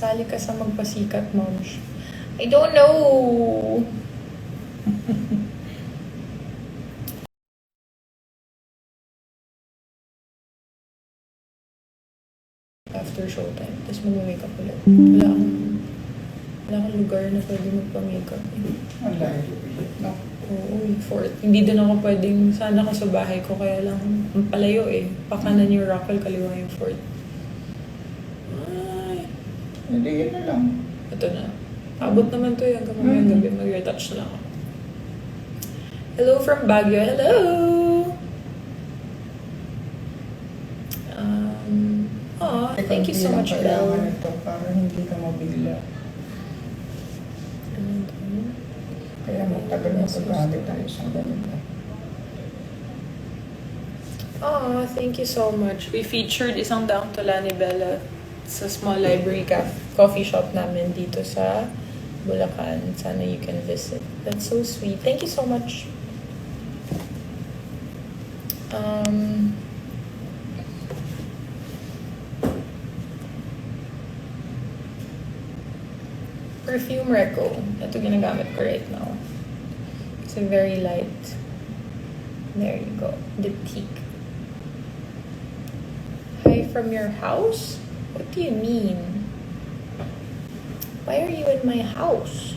Sali ka sa magpasikat, moms. I don't know. After showtime. Tapos mag-makeup ulit. Wala akong, wala akong lugar na pwede magpa-makeup. Eh. Ang layo. Oo, yung fourth. Hindi din ako pwedeng, sana ka sa bahay ko, kaya lang, ang palayo eh. Pakanan yung Rockwell, kaliwa yung fourth. Hindi, yun na lang. ito na. Abot naman to eh, hanggang mamayang Mhm. gabi, mag-retouch na lang. Hello from Baguio, hello! Um, aw, thank you so much, Belle. lang Kailangan ito para hindi ka mabigla. Kaya matagal mo paggamit ang isang ganito. Oh, thank you so much. We featured isang daang tula ni Bella sa small library caf- coffee shop namin dito sa Bulacan. Sana you can visit. That's so sweet. Thank you so much. Um, perfume Reco. Ito ginagamit ko right now. Kasi very light. There you go. Diptyque. Hi from your house? What do you mean? Why are you in my house?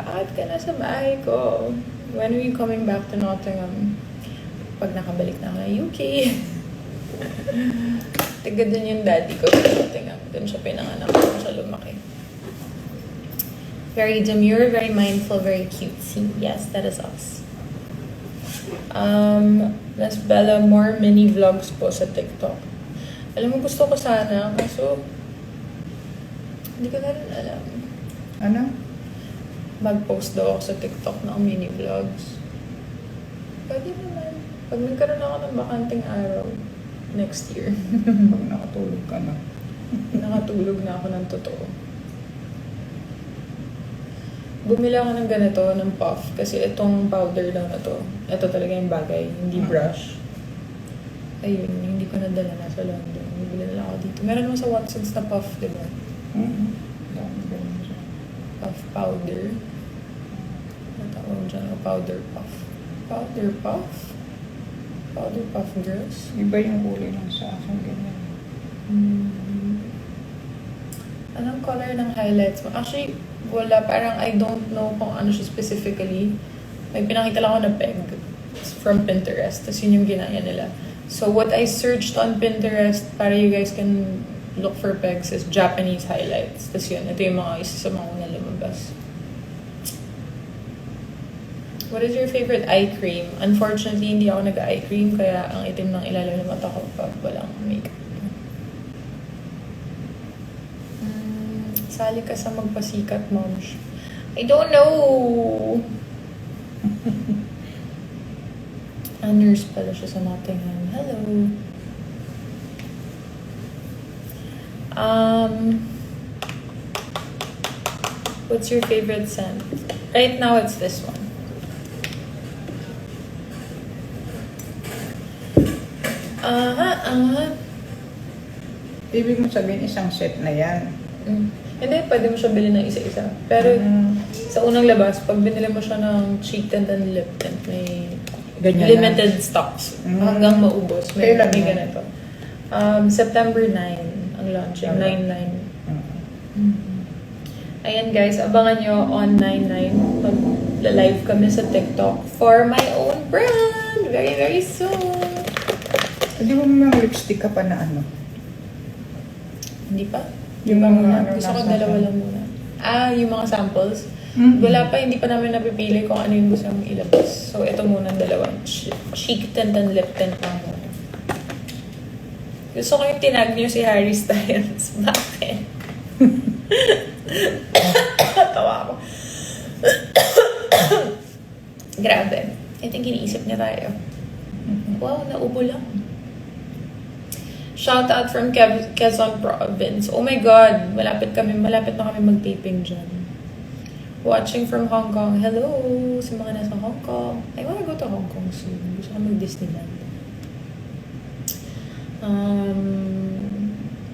Bakit ka nasa bahay ko? When are you coming back to Nottingham? Pag nakabalik na ako ng UK. Taga dun yung daddy ko sa Nottingham. Dun siya pinanganak. Dun siya lumaki. Very demure, very mindful, very cutesy. Yes, that is us. Um, Miss Bella, more mini vlogs po sa TikTok. Alam mo, gusto ko sana, kaso hindi ko na rin alam. Ano? Mag-post daw ako sa TikTok ng mini vlogs. Pwede naman. Pag nagkaroon ako ng bakanting araw, next year, Pag nakatulog ka na. nakatulog na ako ng totoo. Bumili ako ng ganito, ng puff, kasi itong powder lang na to, ito talaga yung bagay, hindi Hmm. brush. Ayun, hindi ko nadala na sa London. Bibili na lang ako dito. Meron naman sa Watson's na puff, di ba? Mm-hmm. Puff powder. Natawag dyan ako, powder puff. Powder puff? Powder puff girls? Iba yung kulay ng sa akin. Ganyan. Hmm. Anong color ng highlights mo? Actually, wala. Parang I don't know kung ano siya specifically. May pinakita lang ako na peg from Pinterest. Tapos yun yung ginaya nila. So what I searched on Pinterest para you guys can look for pegs is Japanese highlights. Tapos yun, ito yung mga isa sa mga unang lumabas. What is your favorite eye cream? Unfortunately, hindi ako nag-eye cream kaya ang itim ng ilalim ng mata ko pag walang makeup. Mm, sali ka sa magpasikat, moms. I don't know. ah, nurse pala siya sa Nottingham. Hello. Um, what's your favorite scent? Right now, it's this one. Aha, aha. Ibig mo sabihin isang set na yan. Mm. Hindi, pwede mo siya bilhin ng isa-isa. Pero Mm. sa unang labas, pag binili mo siya ng cheek tint and lip tint, may Ganyan limited stocks. Mm. Hanggang maubos. May, Kailan may ganito. Um, September 9 ang launching. Ano? 9-9. Mm. Ayan guys, abangan nyo on 9-9. Mag-live kami sa TikTok for my own brand. Very, very soon. Hindi mo may lipstick ka pa na ano? Hindi pa? Yung mga ano, Gusto ko dalawa lang muna. Ah, yung mga samples. Mhm. Wala pa, hindi pa namin napipili kung ano yung gusto mong ilabas. So, ito muna ang dalawa. Che- Cheek tint and lip tint lang muna. Gusto ko yung tinag niyo si Harry Styles. Bakit? Tawa ako. Grabe. I think iniisip niya tayo. Mhm. Wow, naubo lang. Shout out from Kev- Quezon Province. Oh my God, malapit kami, malapit na kami mag-taping dyan. Watching from Hong Kong. Hello sa mga nasa Hong Kong. I wanna go to Hong Kong soon. Gusto ko mag-Disneyland. Um,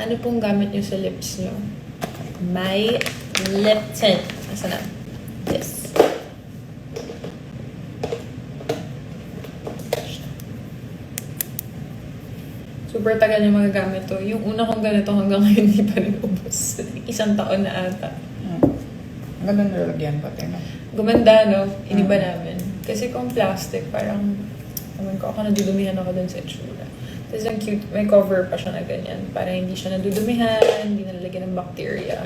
ano pong gamit nyo sa lips nyo? My lip tint. Asa na? This. Super tagal yung mga gamit to. Yung una kong ganito hanggang ngayon hindi pa rin ubos. Isang taon na ata. Hmm. Ang ganda nalagyan pati, no? Gumanda, no? Iniba Mm. namin. Kasi kung plastic, parang, naman ko, ako nadudumihan ako dun sa itsura. Tapos ang cute, may cover pa siya na ganyan. Para hindi siya nadudumihan, hindi nalalagyan ng bacteria.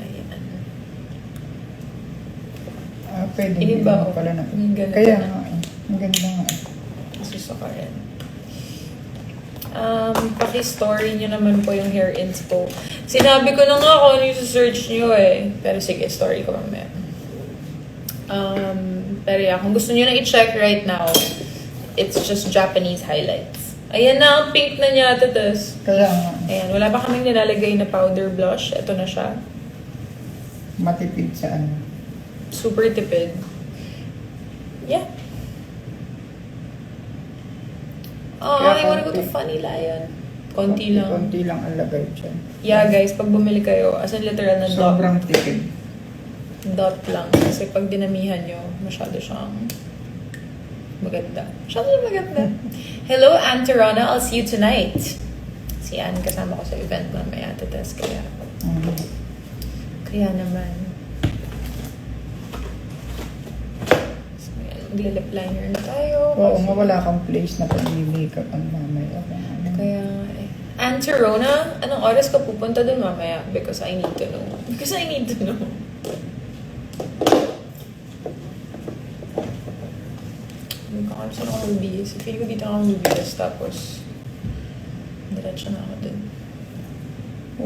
Ayan. Ah, pwede. Iniba, Iniba pala na. Kaya na. nga, eh. Ang ganda nga. eh. Gusto ko rin. Um, paki-story nyo naman po yung hair inspo. Sinabi ko na nga kung ano yung search nyo eh. Pero sige, story ko mamaya. Um, pero yeah, kung gusto nyo na i-check right now, it's just Japanese highlights. Ayan na, ang pink na niya, tatas. Kaya nga, Ayan, wala pa kaming nilalagay na powder blush. Ito na siya. matipid sa ano. Super tipid. Yeah. Oh, Kaya I wanna go konti. to Funny Lion. Konti lang. Konti lang ang lagay dyan. Yeah, guys, pag bumili kayo, as in literal na dot, Sobrang tipid. dot lang. Kasi pag dinamihan nyo, masyado siyang maganda. Masyado siyang maganda. Hello, Aunt Rona. I'll see you tonight. Si Anne kasama ko sa event mamaya, tatas. Kaya, Mm. kaya naman. Maglalip liner na tayo. Oo nga, wala kang place na pag-makeup ang mamaya. Kaya, eh. Aunt Rona, anong oras ka pupunta dun mamaya? Because I need to know. Because I need to know. Hindi ko alam saan ako magbihis. Feeling ko dito ako magbihis. Tapos, diretso na ako dun.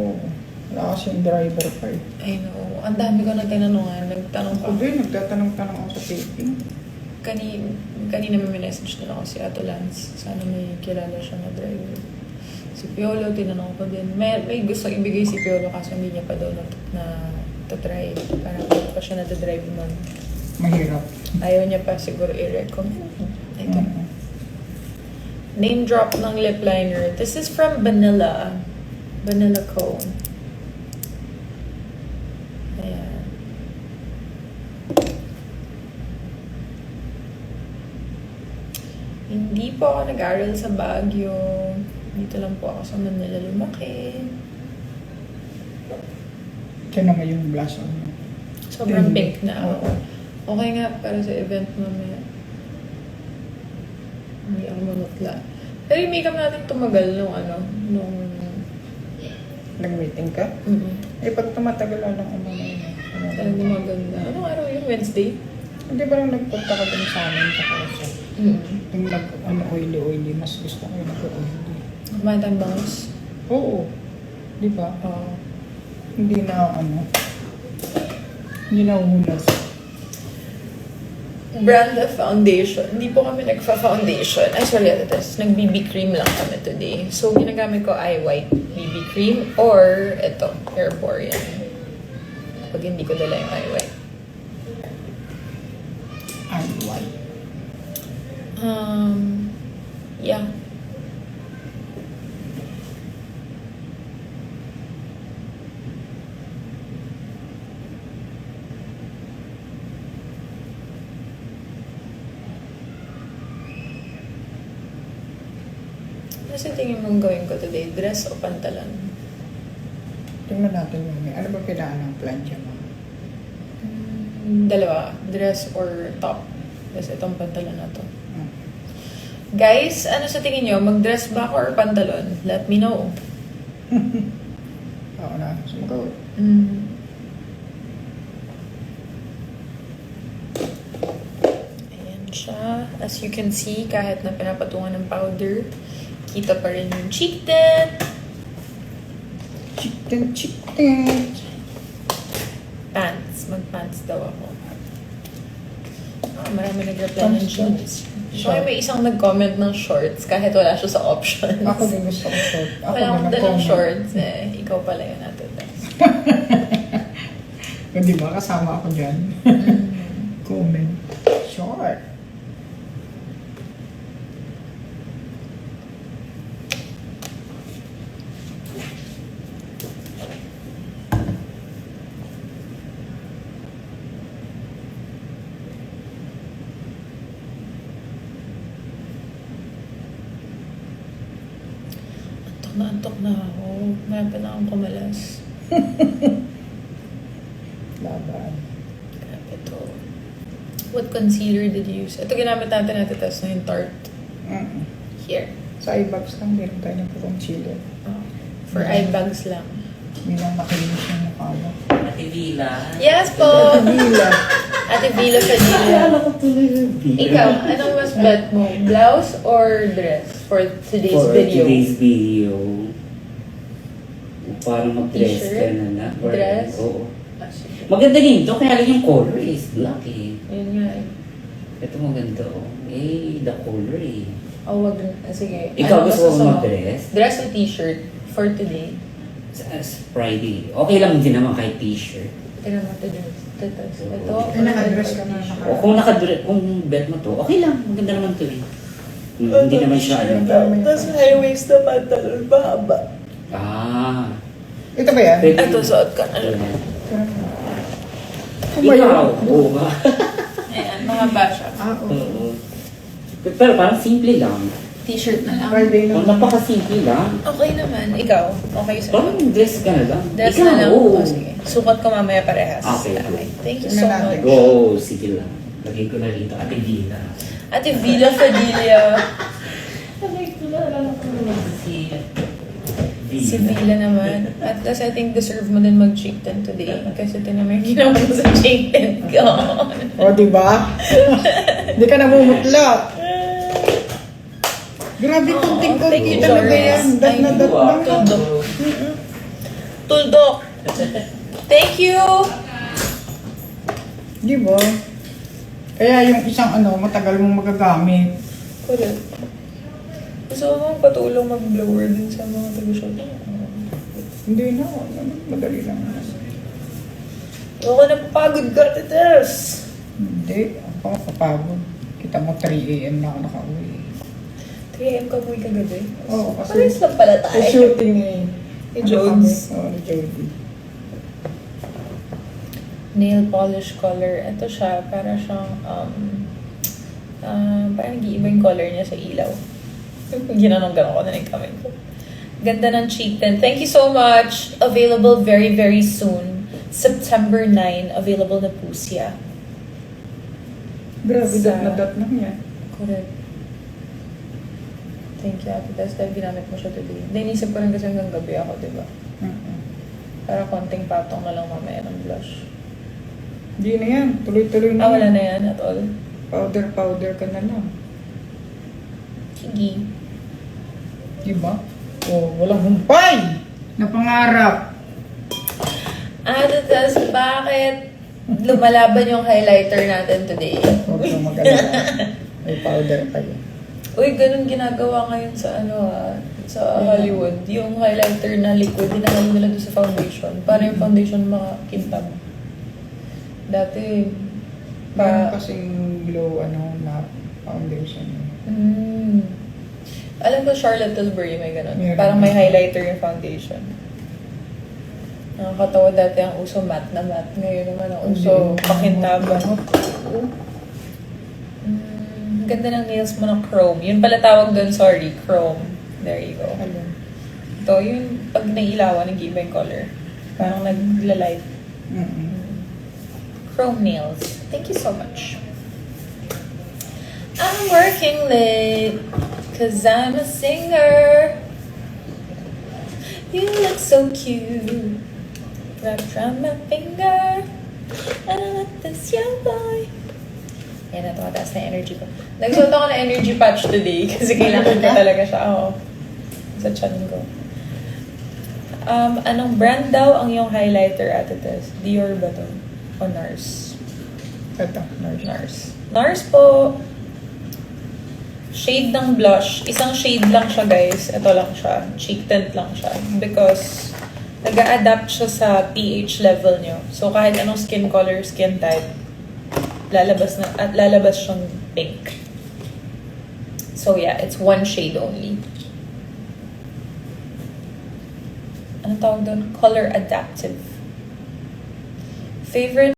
Oo. Wala kasi yung driver pa eh. I know. Ang dami ko na tinanungan. Nagtanong pa. Ako din, nagtatanong-tanong ako sa taping. Kani, kanina may message na ako si Ato Lance. Sana may kilala siya na driver. Si Piolo, tinanong ko din. May, may gusto ibigay si Piolo kasi hindi niya pa daw na, na to-try. Parang hindi pa siya na-drive nun. Mahirap. Ayaw niya pa siguro i-recommend. Ito. Oo. Name drop ng lip liner. This is from Vanilla. Vanilla Co. Ayan. Hindi po ako nag-aral sa Baguio. Dito lang po ako sa Manila lumaki. Ito naman yung blush on. Sobrang pink na ako. Okay nga para sa event mamaya. Hindi ako mamutla. Pero yung makeup natin tumagal nung ano, nung... Nag-meeting ka? Mm Eh, pag tumatagal lang ano na yun. eh. Ano na Talagang maganda. Anong araw yun? Wednesday? Hindi ba lang nagpunta ka dun sa amin sa kasa? Mm Yung nag, ano, oily-oily, mas gusto ko yung nag-oily. Kumain tayong bangus. Oo. Di ba? Oo. Hindi na, ano, hindi na uhulas. Brand of foundation. Hindi po kami nagfa-foundation. Ay, sorry, ito. Nag-BB cream lang kami today. So, ginagamit ko eye white BB cream or ito, Airpore yan. Pag hindi ko dala yung eye white. And white. Um, yeah. Ano sa tingin mong gawin ko today? Dress o pantalon? Tingnan natin yun. Ano ba kailangan ng plancha mo? Mm, dalawa. Dress or top. Tapos itong pantalon na to. Hmm. Guys, ano sa tingin nyo? Mag-dress ba ako or pantalon? Let me know. Oo na. Go. Mm. Ayan siya. As you can see, kahit na pinapatungan ng powder, kita pa rin yung cheek tint. Chicken, chicken. Pants. Mag-pants daw ako. Ah, marami nag-reply ng jeans. So, may isang nag-comment ng shorts kahit wala siya sa options. Ako din gusto ko short. Ako Wala akong dalang shorts eh. Ikaw pala yun natin. Hindi ba? Kasama ako dyan. Mm. Comment. Short. Na antok na ako. Pa na akong kumalas. Laban. Grabe to. What concealer did you use? Ito ginamit natin natin test na yung Tarte. Mm-mm. Here. Sa iBabs lang, meron tayo ng concealer. Oh, for eye bags lang. Yun ang makinis yung mukha mo. Ate Vila. Yes po! Ate Vila Padilla. yung Vila. Ikaw, anong mas bet mo? Blouse or dress for today's For video? today's video. Parang mag-dress ka na na. Or- Dress? Oo. Ah. Maganda din to, kaya lang yung color is black eh. Yun nga eh. Ito maganda oh. Eh, the color eh. Oh, wag ah, Sige. Ikaw Ano gusto mo mag-dress? Dress o t-shirt for today? Sa as Friday. Okay lang din naman kahit t-shirt. Tingnan mo ito dress. Ito, ito. Ay, naka-dress ka na. O kung nakadre kung bet mo to, okay lang. Maganda naman to eh. Hmm, hindi naman siya ano. Tapos high waist na pantalon, mahaba. Ah. Ito ba yan? Pwede. Ito, suot ka na. Ayan. Kumayo. Ikaw, oo ba? Ayan, mahaba siya. Ah, oo. Oo. Pero parang simple lang. T-shirt na lang. Friday Kung na. napaka-simple lang. Okay naman. Ikaw, okay sa'yo. Parang dress ka na lang. Dress Ikaw, na lang. oo. Oh, sige. Sukat ko mamaya parehas. Okay. Thank you Tingnan so natin. much. Go, sige lang. Lagay ko na rito, Ate Gina. Ate Villa Padilla. Lagay ko na, alam ko naman si Si Villa naman. At tas I think deserve mo din mag-cheek tint today. Kasi yung ginawa mo sa cheek tint ko. O, di ba? Hindi ka namumutla. Grabe, Oo, kunting-kunti thank you, talaga Joris. yan. Dat na dat lang. Tuldok. Tuldok. Thank you! Di ba? Kaya yung isang ano, matagal mong magagamit. Correct. Gusto mo bang patulong mag-blower din sa mga taga-shop? Hindi na, ano, madali lang. Ako napapagod ka, Tites! Hindi, ako kapagod. Kita mo 3 a.m. na ako nakauwi. 3am ka buhay kagabi? Oo, kasi- Pares lang pala tayo. Sa shooting eh. Ni Jones. Oo, ni Jody. Nail polish color. Ito siya, para siyang, um, uh, parang nag-iiba yung color niya sa ilaw. Ginanong-ganon ko na yung kamay ko. Ganda ng cheek tint. Thank you so much. Available very, very soon. September 9, available na po siya. Grabe, Sa- dat na dat lang yan. Correct. Thank you, Ate Tess, dahil ginamit mo siya today. Hindi, inisip ko rin kasi hanggang gabi ako, di ba? Mm-mm. Para konting patong na lang mamaya ng blush. Hindi na yan, tuloy-tuloy na. Ah, wala na yan at all. Powder-powder ka na lang. Sige. Di ba? Oh, walang humpay! Na pangarap. Ate Tess, bakit lumalaban yung highlighter natin today? Huwag kang mag-alala. May powder pa yun. Uy, ganun ginagawa ngayon sa ano ah, sa Hollywood. Yung highlighter na liquid, hinahalo nila doon sa foundation. Para yung foundation makakintab. Dati, Meron pa... kasing glow, ano, na foundation. Mm. Alam ko Charlotte Tilbury may ganun. Meron. Parang may highlighter yung foundation. Nakakatawa dati ang uso matte na matte. Ngayon naman ang uso pakintaban. Oo. Mm, ganda ng nails mo ng chrome. Yun pala tawag doon, sorry, chrome. There you go. Ano? Ito, yung pag nailawan, nag-iiba yung color. Parang nagla-light. Mm-mm. Chrome nails. Thank you so much. I'm working late because I'm a singer. You look so cute. Wrapped around my finger. And I like this young boy. Yan tumataas na energy ko. Nagsuot ako ng energy patch today kasi kailangan ko talaga siya. Oo. Sa chan ko. Um, anong brand daw ang yung highlighter, Ate Tess? Dior ba to? O NARS? Ito, nurse. NARS. NARS po, shade ng blush. Isang shade lang siya, guys. Ito lang siya. Cheek tint lang siya. Because, nag adapt siya sa pH level nyo. So, kahit anong skin color, skin type, lalabas na, at lalabas siyang pink. So, yeah, it's one shade only. Ano tawag doon? Color adaptive. Favorite